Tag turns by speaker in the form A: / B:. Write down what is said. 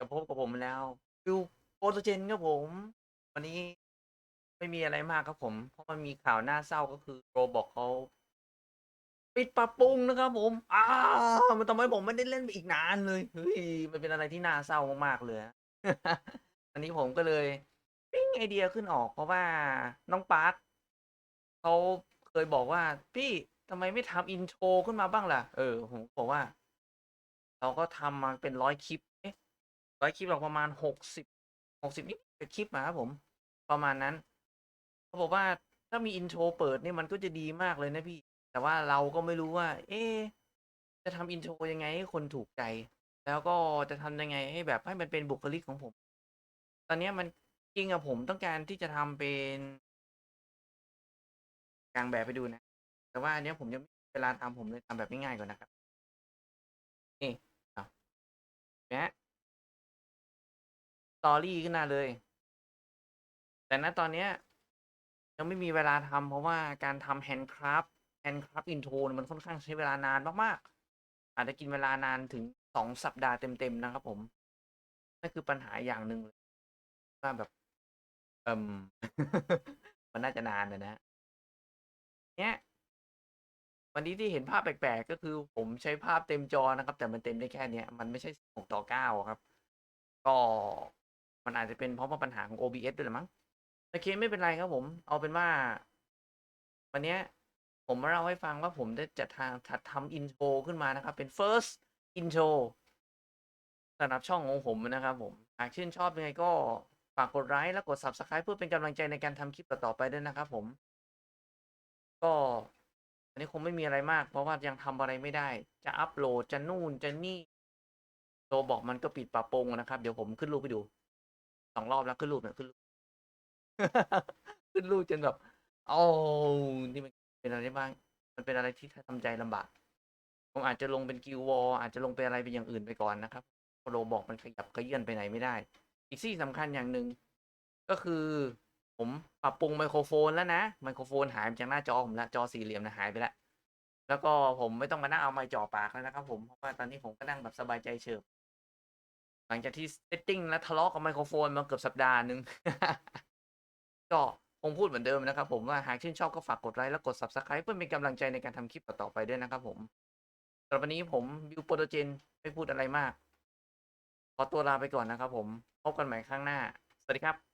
A: จะพบกับผมแล้วฟิวโปรตเจนครับผม วันนี้ไม่มีอะไรมากครับผม เพราะมันมีข่าวน่าเศร้าก็คือโรบอกเขาปิดปรับปรุงนะครับผม อ้ามันทำให้ผมไม่ได้เล่นไปอีกนานเลยเฮ้ยมันเป็นอะไรที่น่าเศร้ามากๆเลยอันนี้ผมก็เลยปิ้งไอเดียขึ้นออก เพราะว่าน้องปาร์คเขาเคยบอกว่า พี่ทำไมไม่ทำอินโทรขึ้นมาบ้างล่ะ เออ ผมบอกว่า เราก็ทำมาเป็นร้อยคลิป ร้อยคลิปเราประมาณหกสิบหกสิบนิดเป็นคลิปมาครับผม ประมาณนั้นเขาบอกว่าถ้ามีอินโทรเปิดเนี่ยมันก็จะดีมากเลยนะพี่ แต่ว่าเราก็ไม่รู้ว่า เอ๊จะทำอินโทรยังไงให้คนถูกใจ แล้วก็จะทำยังไงให้แบบให้มันเป็นบุคลิกของผม ตอนนี้มันจริงอะผมต้องการที่จะทำเป็นกลางแบบไปดูนะ แต่ว่าอันเนี้ยผมยังไม่เวลาทำผมเลยทำแบบง่ายๆก่อนนะครับ นี่เอาเนี้ย ตอรี่ขึ้นมาเลย แต่ณตอนเนี้ยยังไม่มีเวลาทำเพราะว่าการทำแฮนด์คราฟแฮนด์คราฟอินโทรมันค่อนข้างใช้เวลานานมากๆ อาจจะกินเวลานานถึงสองสัปดาห์เต็มๆนะครับผมนั่นคือปัญหาอย่างหนึ่งเลยว่าแบบเอมมันน่าจะนานนะนะเนี้ย วันนี้ที่เห็นภาพแปลกๆ ก็คือผมใช้ภาพเต็มจอนะครับ แต่มันเต็มได้แค่เนี้ย มันไม่ใช่6ต่อ 9 ครับ ก็ มันอาจจะเป็นเพราะว่าปัญหาของ OBS ด้วยแหละมั้งโอเคไม่เป็นไรครับผม เอาเป็นว่า วันนี้ผมมาเล่าให้ฟังว่าผมได้จัดทางถัดทำอินโทรขึ้นมานะครับ เป็น first intro สำหรับช่องของผมนะครับผม หากชื่นชอบยังไงก็ฝากกดไลค์และกด subscribe เพื่อเป็นกำลังใจในการทำคลิปต่อๆไปด้วยนะครับผม ก็อันนี้คงไม่มีอะไรมาก เพราะว่ายังทำอะไรไม่ได้ จะอัปโหลดจะนู่นจะนี่โตบอกมันก็ปิดปรับปรุงนะครับ เดี๋ยวผมขึ้นรูปไปดู สองรอบแล้วขึ้นรูปเนี่ยขึ้นรูปขึ้นรูปจนแบบโอ้นี่มันเป็นอะไรบ้าง มันเป็นอะไรที่ทำใจลำบาก ผมอาจจะลงเป็นกิววอลอาจจะลงเป็นอะไรเป็นอย่างอื่นไปก่อนนะครับเพราะโรบอกมันขยับขยื่นไปไหนไม่ได้ อีกที่สำคัญอย่างหนึ่งก็คือ ผมปรับปรุงไมโครโฟนแล้วนะ ไมโครโฟนหายไปจากหน้าจอผมแล้วจอสี่เหลี่ยมนะหายไปแล้วแล้วก็ผมไม่ต้องมานั่งเอาไมค์จ่อปากแล้วนะครับ ผมเพราะว่าตอนนี้ผมก็นั่งแบบสบายใจเฉิบ หลังจากที่เซตติ้งและทะเลาะกับไมโครโฟนมาเกือบสัปดาห์หนึ่งก็คงพูดเหมือนเดิมนะครับผมว่าหากชื่นชอบก็ฝากกดไลค์และกด subscribe เพื่อเป็นกำลังใจในการทำคลิปต่อๆไปด้วยนะครับผมสำหรับวันนี้ผมบิวโปรโตเจนไม่พูดอะไรมาก ขอตัวลาไปก่อนนะครับผม พบกันใหม่ครั้งหน้า สวัสดีครับ